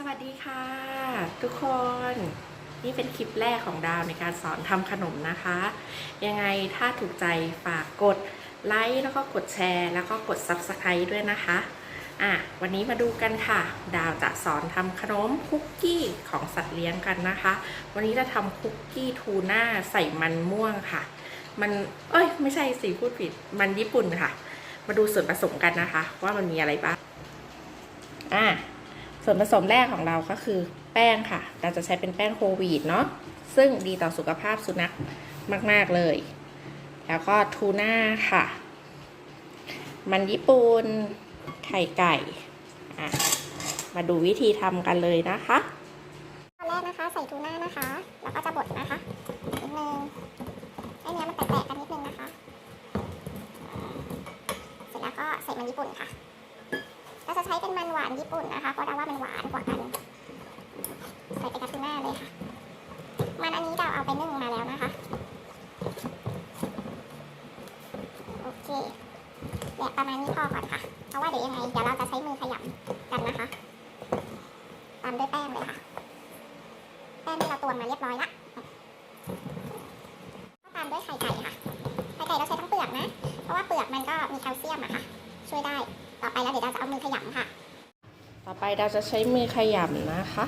สวัสดีค่ะ ทุกคนนี่เป็นคลิปแรกของดาวในการสอนทำขนมนะคะ ยังไงถ้าถูกใจฝากกดไลค์แล้วก็กดแชร์ แล้วก็กด Subscribe ด้วยนะคะอะวันนี้มาดูกันค่ะ ดาวจะสอนทำขนมคุกกี้ของสัตว์เลี้ยงกันนะคะ วันนี้จะทำคุกกี้ทูน่าใส่มันม่วงค่ะ มันเอ้ยไม่ใช่สิพูดผิดมันญี่ปุ่นค่ะ มาดูส่วนผสมกันนะคะ ว่ามันมีอะไรบ้างอะ ส่วนผสมแรกของเราก็คือแป้งค่ะ เราจะใช้เป็นแป้งโฮลวีตเนาะ ซึ่งดีต่อสุขภาพสุนัขมาก ๆ เลย แล้วก็ทูน่าค่ะ มันญี่ปุ่น ไข่ไก่ มาดูวิธีทำกันเลยนะคะตอนแรกนะคะใส่ทูน่านะคะ แล้วก็จะบดนะคะนิดนึงให้เนื้อมันแตกๆกันนิดนึงนะคะ เสร็จแล้วก็ใส่มันญี่ปุ่นค่ะ ช้เป็นมันหวานญี่ปุ่นนะคะเพราะเราว่ามันหวานกว่ากันใส่ไปกับทูน่าเลยค่ะ มันอันนี้เราเอาไปนึ่งมาแล้วนะคะ โอเคเนี่ยประมาณนี้พอก่อนค่ะ เพราะว่าเดี๋ยวยังไงเดี๋ยวเราจะใช้มือขยำกันนะคะ ตามด้วยแป้งเลยค่ะ แป้งที่เราตวงมาเรียบร้อยละก็ตามด้วยไข่ไก่ค่ะ ไข่ไก่เราใช้ทั้งเปลือกนะ เพราะว่าเปลือกมันก็มีแคลเซียมอะค่ะ ช่วยได้ ต่อไปแล้วเดี๋ยวเราจะเอามือขยำค่ะ ต่อไปเราจะใช้มือขยำนะคะ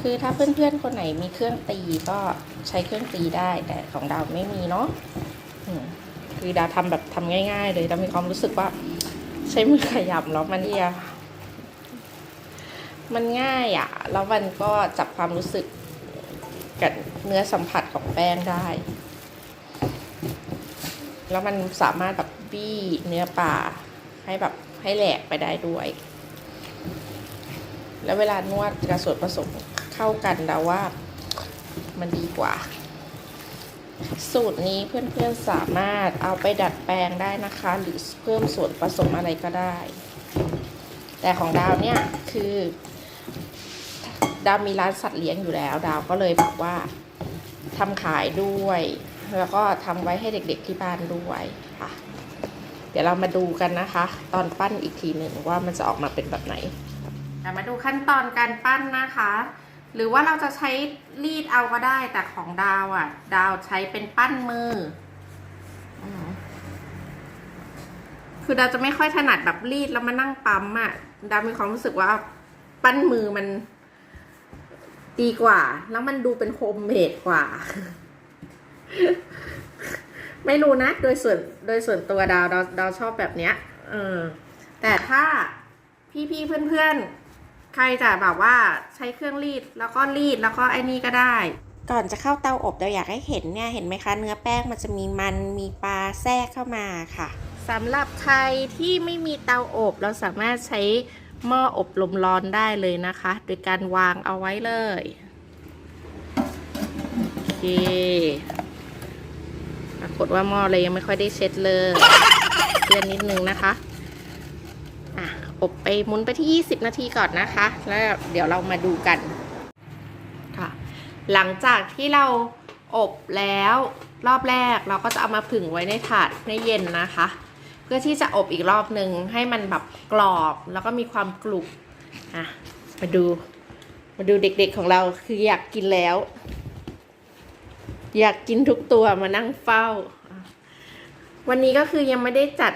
คือถ้าเพื่อนๆคนไหนมีเครื่องตีก็ใช้เครื่องตีได้ แต่ของดาวไม่มีเนาะคือดาวทำแบบทำง่าย ๆ เลยดาวมีความรู้สึกว่า ใช้มือขยำแล้วมันเอียมันง่ายอะ่ะ แล้วมันก็จับความรู้สึกกับเนื้อสัมผัสของแป้งได้ แล้วมันสามารถแบบบี้เนื้อปลาให้แบบ ให้แหลกไปได้ด้วย แล้วเวลานวดกระส่วนผสมเข้ากันแล้วว่ามันดีกว่า สูตรนี้เพื่อนๆสามารถเอาไปดัดแปลงได้นะคะ หรือเพิ่มส่วนผสมอะไรก็ได้ แต่ของดาวเนี่ยคือดาวมีร้านสัตว์เลี้ยงอยู่แล้ว ดาวก็เลยแบบว่าทำขายด้วย แล้วก็ทำไว้ให้เด็กๆที่บ้านด้วยค่ะ ดี๋ยวเรามาดูกันนะคะ ตอนปั้นอีกทีหนึ่งว่ามันจะออกมาเป็นแบบไหนแต่มาดูขั้นตอนการปั้นนะคะ หรือว่าเราจะใช้รีดเอาก็ได้แต่ของดาวอะ ดาวใช้เป็นปั้นมืออมคือดาวจะไม่ค่อยถนัดแบบรีดแล้วมานั่งปั๊มอะดาวมีความรู้สึกว่าปั้นมือมันดีกว่า แล้วมันดูเป็นโฮมเมดกว่า ไม่รู้นะ โดยส่วนโดยส่วนตัวดาวดาวดาวชอบแบบเนี้ยเออแต่ถ้าพี่ๆเพื่อนๆใครจะแบบว่าใช้เครื่องรีดแล้วก็รีดแล้วก็ไอ้นี่ก็ได้ ก่อนจะเข้าเตาอบเราอยากให้เห็นเนี่ยเห็นไหมคะ เนื้อแป้งมันจะมีมันมีปลาแทรกเข้ามาค่ะสำหรับใครที่ไม่มีเตาอบเราสามารถใช้หม้ออบลมร้อนได้เลยนะคะ โดยการวางเอาไว้เลย โอเค ปรากฏว่าหม้อเลยยังไม่ค่อยได้เช็ดเลยเตือนนิดนึงนะคะอะอบไปหมุนไปที่ 20 นาทีก่อนนะคะ แล้วเดี๋ยวเรามาดูกันค่ะหลังจากที่เราอบแล้วรอบแรกเราก็จะเอามาผึ่งไว้ในถาดให้เย็นนะคะ เพื่อที่จะอบอีกรอบหนึ่งให้มันแบบกรอบแล้วก็มีความกรุบอะมาดูมาดูเด็กๆของเราคืออยากกินแล้ว อยากกินทุกตัวมานั่งเฝ้า วันนี้ก็คือยังไม่ได้จัด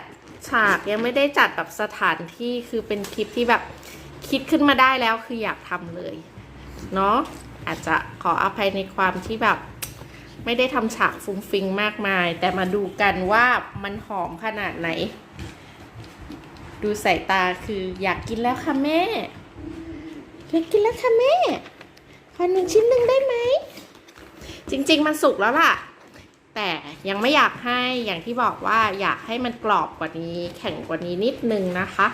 ฉากยังไม่ได้จัดแบบสถานที่คือเป็นคลิปที่แบบคิดขึ้นมาได้แล้วคืออยากทำเลยเนาะอาจจะขออภัยในความที่แบบ ไม่ได้ทำฉากฟุ้งฟิงมากมาย แต่มาดูกันว่ามันหอมขนาดไหน ดูสายตาคืออยากกินแล้วค่ะแม่อยากกินแล้วค่ะแม่ขอหนึ่งชิ้นหนึ่งได้ไหม จริง ๆ มันสุกแล้วล่ะ แต่ยังไม่อยากให้อย่างที่บอกว่าอยากให้มันกรอบกว่านี้ แข็งกว่านี้นิดนึงนะคะ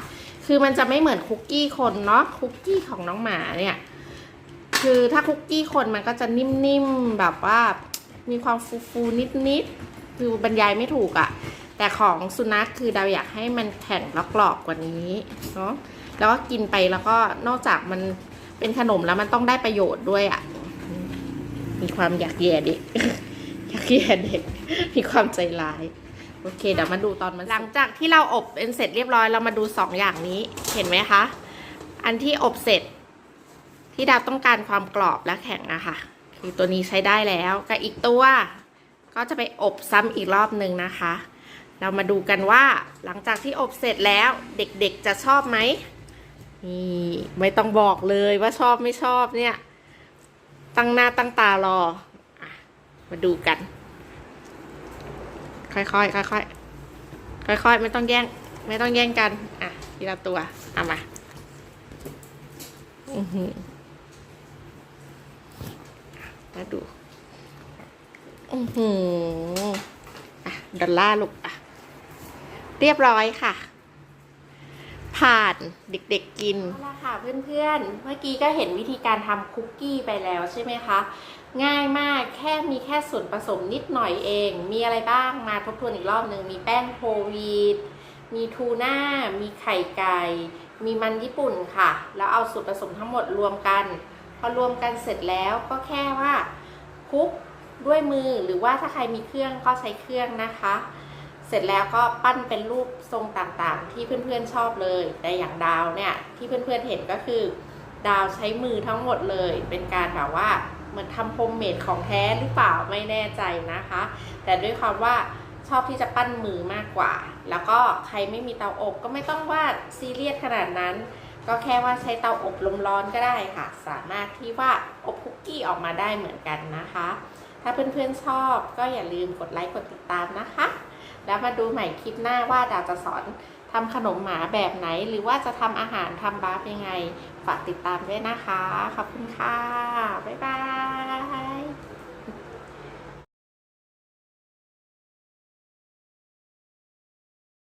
คือมันจะไม่เหมือนคุกกี้คนเนาะคุกกี้ของน้องหมาเนี่ย คือถ้าคุกกี้คนมันก็จะนิ่มๆแบบว่า มีความฟูๆนิดๆคือบรรยายไม่ถูกอะ่ะแต่ของสุนัขคือเราอยากให้มันแข็งแล้วกรอบกว่านี้เนาะแล้วก็กินไปแล้วก็นอกจากมันเป็นขนมแล้วมันต้องได้ประโยชน์ด้วยอะ่ะ มีความอยากแย่เด็ก อยากแย่เด็ก มีความใจร้าย โอเค เดี๋ยวมาดูตอนมัน หลังจากที่เราอบเป็นเสร็จเรียบร้อย เรามาดูสองอย่างนี้ เห็นไหมคะ อันที่อบเสร็จ ที่ดาวต้องการความกรอบและแข็งอะคะ คือตัวนี้ใช้ได้แล้ว กับอีกตัว ก็จะไปอบซ้ำอีกรอบหนึ่งนะคะ เรามาดูกันว่าหลังจากที่อบเสร็จแล้วเด็กๆจะชอบไหมนี่ไม่ต้องบอกเลยว่าชอบไม่ชอบเนี่ย ตั้งหน้าตั้งตารออมาดูกัน ค่อยๆค่อยๆค่อยๆไม่ต้องแย่ง ไม่ต้องแย่งกัน อะทีละตัวเอามาอือหือมาดูอือหืออะดอลล่าร์ลูกอะ เรียบร้อยค่ะ ผ่านเด็กๆกินละค่ะเพื่อนๆ เมื่อกี้ก็เห็นวิธีการทำคุกกี้ไปแล้วใช่ไหมคะ ง่ายมากแค่มีแค่ส่วนผสมนิดหน่อยเอง มีอะไรบ้างมาทบทวนอีกรอบหนึ่งมีแป้งโฮลวีตมีทูน่า มีไข่ไก่ มีมันญี่ปุ่นค่ะ แล้วเอาส่วนผสมทั้งหมดรวมกัน พอรวมกันเสร็จแล้วก็แค่ว่าคลุกด้วยมือหรือว่าถ้าใครมีเครื่องก็ใช้เครื่องนะคะ เสร็จแล้วก็ปั้นเป็นรูปทรงต่างๆ ที่เพื่อนๆชอบเลย แต่อย่างดาวเนี่ยที่เพื่อนๆเห็นก็คือ ดาวใช้มือทั้งหมดเลย เป็นการแบบว่าเหมือนทำโฮมเมดของแท้หรือเปล่าไม่แน่ใจนะคะ แต่ด้วยความว่าชอบที่จะปั้นมือมากกว่า แล้วก็ใครไม่มีเตาอบก็ไม่ต้องว่าซีเรียสขนาดนั้น ก็แค่ว่าใช้เตาอบลมร้อนก็ได้ค่ะ สามารถที่ว่าอบคุกกี้ออกมาได้เหมือนกันนะคะ ถ้าเพื่อนๆชอบก็อย่าลืมกดไลค์กดติดตามนะคะ แล้วมาดูใหม่คลิปหน้าว่าดาวจะสอนทำขนมหมาแบบไหน หรือว่าจะทำอาหารทำบาร์ฟยังไง ฝากติดตามด้วยนะคะ ขอบคุณค่ะ บ๊ายบาย